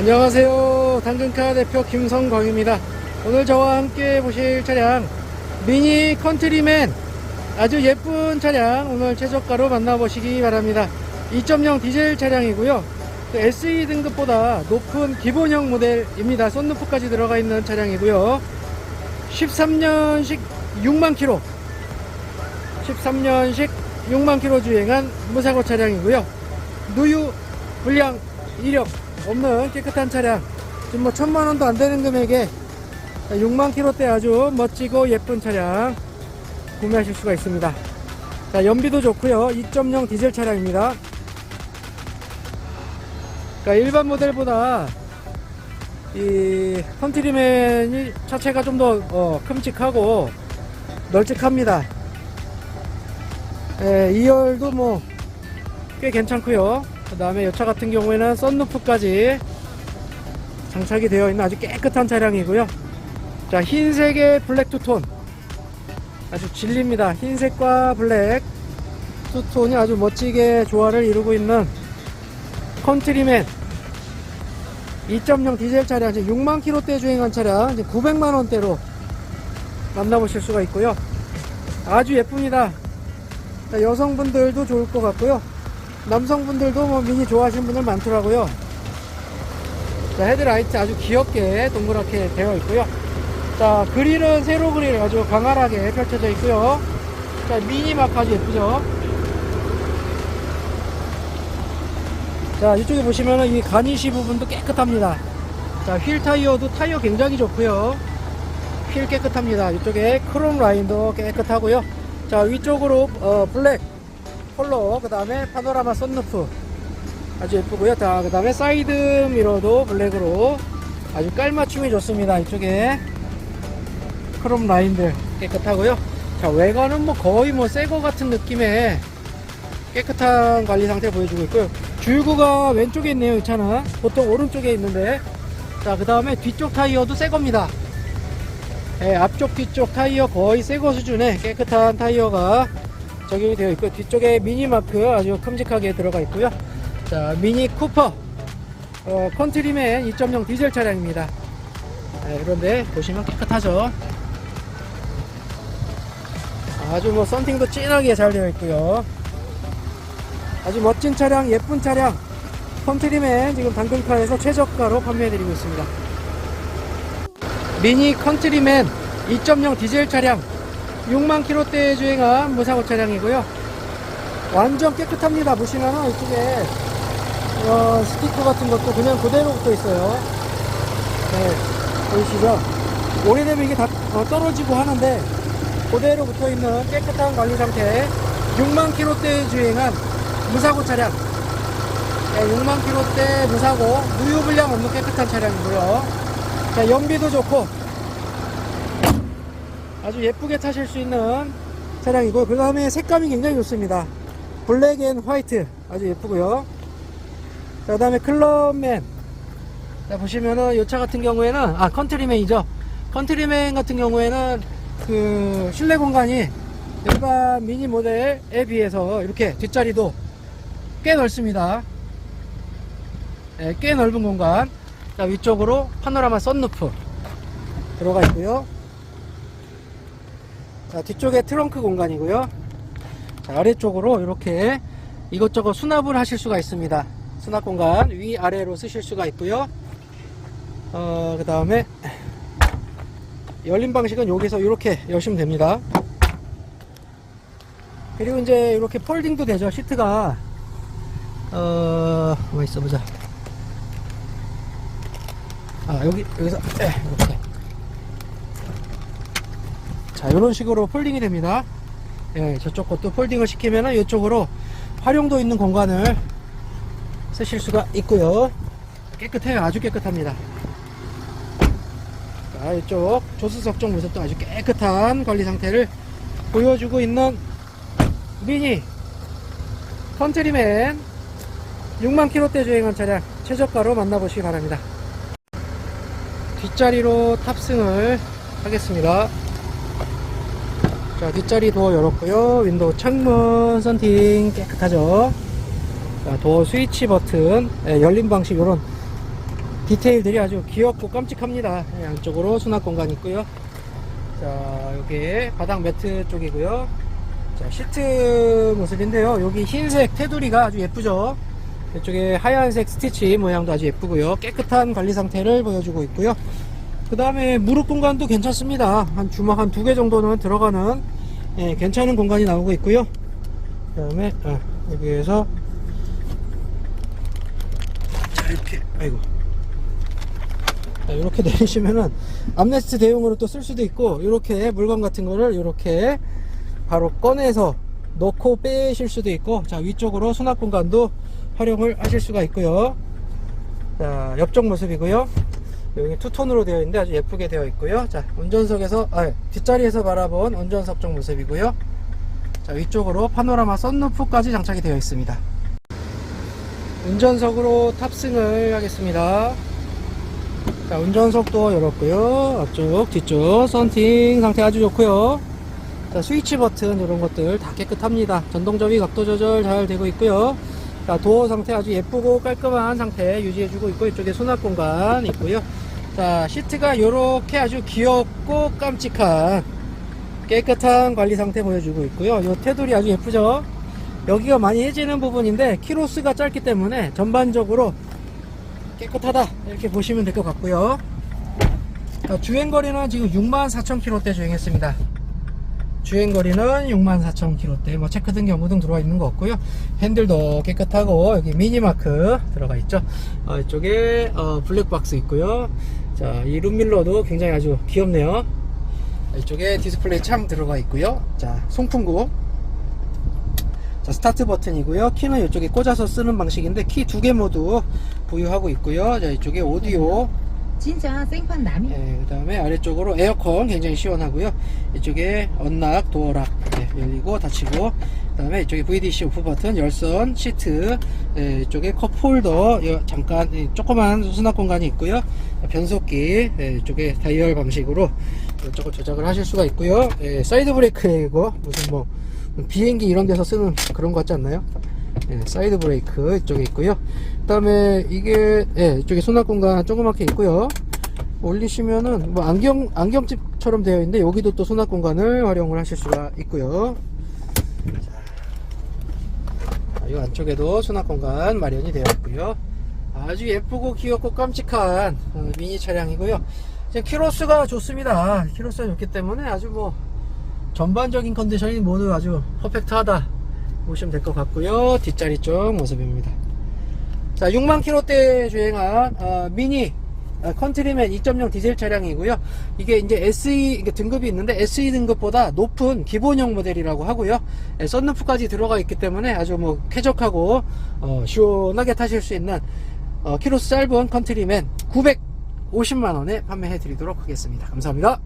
안녕하세요. 당근카 대표 김성광입니다. 오늘 저와 함께 보실 차량 미니 컨트리맨 아주 예쁜 차량 오늘 최저가로 만나보시기 바랍니다. 2.0 디젤 차량이고요. 그 SE 등급보다 높은 기본형 모델입니다. 썬루프까지 들어가 있는 차량이고요. 13년식 6만 킬로 13년식 6만 킬로 주행한 무사고 차량이고요. 누유, 불량, 이력 없는 깨끗한 차량. 지금 뭐 천만 원도 안 되는 금액에 6만 킬로대 아주 멋지고 예쁜 차량 구매하실 수가 있습니다. 자, 연비도 좋고요. 2.0 디젤 차량입니다. 그러니까 일반 모델보다 이 컨트리맨이 차체가 좀더 어, 큼직하고 널찍합니다. 예, 2열도 뭐 꽤 괜찮고요. 그 다음에 이 차 같은 경우에는 썬루프까지 장착이 되어 있는 아주 깨끗한 차량이고요. 자, 흰색의 블랙 투톤. 아주 진리입니다. 흰색과 블랙 투톤이 아주 멋지게 조화를 이루고 있는 컨트리맨 2.0 디젤 차량, 지금 6만 킬로대 주행한 차량, 이제 900만 원대로 만나보실 수가 있고요. 아주 예쁩니다. 자, 여성분들도 좋을 것 같고요. 남성분들도 뭐 미니 좋아하시는 분들 많더라고요. 자, 헤드라이트 아주 귀엽게 동그랗게 되어 있고요. 자, 그릴은 세로 그릴 아주 광활하게 펼쳐져 있고요. 자, 미니 아주 예쁘죠? 자, 이쪽에 보시면은 이 가니시 부분도 깨끗합니다. 자, 휠 타이어도 타이어 굉장히 좋고요. 휠 깨끗합니다. 이쪽에 크롬 라인도 깨끗하고요. 자, 위쪽으로 어, 블랙 컬러, 그 다음에 파노라마 썬루프 아주 예쁘고요. 자, 그 다음에 사이드 미러도 블랙으로 아주 깔맞춤이 좋습니다. 이쪽에 크롬 라인들 깨끗하고요. 자, 외관은 뭐 거의 뭐 새거 같은 느낌의 깨끗한 관리 상태 보여주고 있고요. 줄구가 왼쪽에 있네요, 이 차는. 보통 오른쪽에 있는데. 자, 그 다음에 뒤쪽 타이어도 새 겁니다. 예, 앞쪽, 뒤쪽 타이어 거의 새거 수준의 깨끗한 타이어가 적용이 되어 있고, 뒤쪽에 미니마크 아주 큼직하게 들어가 있고요. 자, 미니 쿠퍼, 어, 컨트리맨 2.0 디젤 차량입니다. 예, 그런데 보시면 깨끗하죠. 아주 뭐 썬팅도 진하게 잘 되어 있고요. 아주 멋진 차량, 예쁜 차량, 컨트리맨 지금 당근카에서 최저가로 판매해드리고 있습니다. 미니 컨트리맨 2.0 디젤 차량 6만 킬로대에 주행한 무사고 차량이고요. 완전 깨끗합니다. 보시면은 이쪽에 어, 스티커 같은 것도 그냥 그대로 붙어 있어요. 네, 보이시죠? 오래되면 이게 다 어, 떨어지고 하는데 그대로 붙어 있는 깨끗한 관리 상태 6만 킬로대에 주행한 무사고 차량 네, 6만 킬로대 무사고 누유 불량 없는 깨끗한 차량이고요 자 연비도 좋고 아주 예쁘게 타실 수 있는 차량이고 그 다음에 색감이 굉장히 좋습니다 블랙 앤 화이트 아주 예쁘고요 자, 그 다음에 클럽맨 자, 보시면은 이 차 같은 경우에는 아 컨트리맨이죠 컨트리맨 같은 경우에는 그 실내 공간이 일반 미니 모델에 비해서 이렇게 뒷자리도 꽤 넓습니다. 네, 꽤 넓은 공간. 자, 위쪽으로 파노라마 썬루프 들어가 있고요. 자, 뒤쪽에 트렁크 공간이고요. 자, 아래쪽으로 이렇게 이것저것 수납을 하실 수가 있습니다. 수납 공간 위 아래로 쓰실 수가 있고요. 어, 그 다음에 열림 방식은 여기서 이렇게 여시면 됩니다. 그리고 이제 이렇게 폴딩도 되죠. 시트가 어, 뭐 있어 보자. 아, 여기 여기서 에, 이렇게 자, 이런 식으로 폴딩이 됩니다. 예, 저쪽 것도 폴딩을 시키면은 이쪽으로 활용도 있는 공간을 쓰실 수가 있고요. 깨끗해요. 아주 깨끗합니다. 자, 이쪽 조수석 쪽 모습도 아주 깨끗한 관리 상태를 보여주고 있는 미니 컨트리맨 6만 킬로대 주행한 차량 최저가로 만나보시기 바랍니다. 뒷자리로 탑승을 하겠습니다. 자, 뒷자리 도어 열었고요. 윈도우 창문 썬팅 깨끗하죠. 자, 도어 스위치 버튼 예, 열림 방식 이런 디테일들이 아주 귀엽고 깜찍합니다. 예, 양쪽으로 수납 공간 있고요. 자, 여기 바닥 매트 쪽이고요. 자, 시트 모습인데요. 여기 흰색 테두리가 아주 예쁘죠. 이쪽에 하얀색 스티치 모양도 아주 예쁘고요. 깨끗한 관리 상태를 보여주고 있고요. 그 다음에 무릎 공간도 괜찮습니다. 한 주먹 한 두 개 정도는 들어가는 예, 괜찮은 공간이 나오고 있고요. 그 다음에 아, 여기에서 자 이렇게 아이고 자, 이렇게 내리시면은 암레스트 대용으로 또 쓸 수도 있고 이렇게 물건 같은 거를 이렇게 바로 꺼내서 넣고 빼실 수도 있고 자 위쪽으로 수납 공간도 활용을 하실 수가 있고요 자 옆쪽 모습이고요 여기 투톤으로 되어 있는데 아주 예쁘게 되어 있고요. 자 운전석에서 아 뒷자리에서 바라본 운전석 쪽 모습이고요. 자 위쪽으로 파노라마 썬루프까지 장착이 되어 있습니다. 운전석으로 탑승을 하겠습니다. 자 운전석도 열었고요. 앞쪽 뒤쪽 썬팅 상태 아주 좋고요. 자 스위치 버튼 이런 것들 다 깨끗합니다. 전동 접이 각도 조절 잘 되고 있고요 자 도어 상태 아주 예쁘고 깔끔한 상태 유지해주고 있고 이쪽에 수납 공간 있고요. 자 시트가 이렇게 아주 귀엽고 깜찍한 깨끗한 관리 상태 보여주고 있고요. 이 테두리 아주 예쁘죠? 여기가 많이 해지는 부분인데 키로수가 짧기 때문에 전반적으로 깨끗하다 이렇게 보시면 될 것 같고요. 자, 주행거리는 지금 64,000km대 주행했습니다 주행거리는 64,000km대. 뭐 체크등 경고등 들어와 있는 거 없고요. 핸들도 깨끗하고 여기 미니마크 들어가 있죠. 어, 이쪽에 어, 블랙박스 있고요. 자이 룸밀러도 굉장히 아주 귀엽네요. 이쪽에 디스플레이 창 들어가 있고요. 자 송풍구. 자, 스타트 버튼이고요. 키는 이쪽에 꽂아서 쓰는 방식인데 키 두 개 모두 부유하고 있고요. 자, 이쪽에 오디오, 진짜 생판 남이 예, 그 다음에 아래쪽으로 에어컨 굉장히 시원하고요. 이쪽에 언락, 도어락 예, 열리고 닫히고 그 다음에 이쪽에 VDC 오프 버튼, 열선, 시트 예, 이쪽에 컵홀더 여- 잠깐 예, 조그만 수납 공간이 있고요. 변속기 예, 이쪽에 다이얼 방식으로 이쪽을 조작을 하실 수가 있고요. 예, 사이드 브레이크이고 무슨 뭐 비행기 이런 데서 쓰는 그런 거 같지 않나요? 예, 사이드 브레이크 이쪽에 있고요. 그 다음에 이게 예, 이쪽에 수납 공간 조그맣게 있고요. 올리시면은 뭐 안경 안경집처럼 되어 있는데 여기도 또 수납 공간을 활용을 하실 수가 있고요. 자, 이 안쪽에도 수납 공간 마련이 되어 있고요. 아주 예쁘고 귀엽고 깜찍한 어, 미니 차량이고요. 키로수가 좋습니다. 키로수가 좋기 때문에 아주 뭐 전반적인 컨디션이 모두 아주 퍼펙트하다 보시면 될 것 같고요. 뒷자리 쪽 모습입니다. 자, 6만 킬로대 주행한 어, 미니 어, 컨트리맨 2.0 디젤 차량이고요. 이게 이제 SE 등급이 있는데 SE 등급보다 높은 기본형 모델이라고 하고요. 예, 썬루프까지 들어가 있기 때문에 아주 뭐 쾌적하고 어, 시원하게 타실 수 있는 어, 키로수 짧은 컨트리맨 950만 원에 판매해 드리도록 하겠습니다. 감사합니다.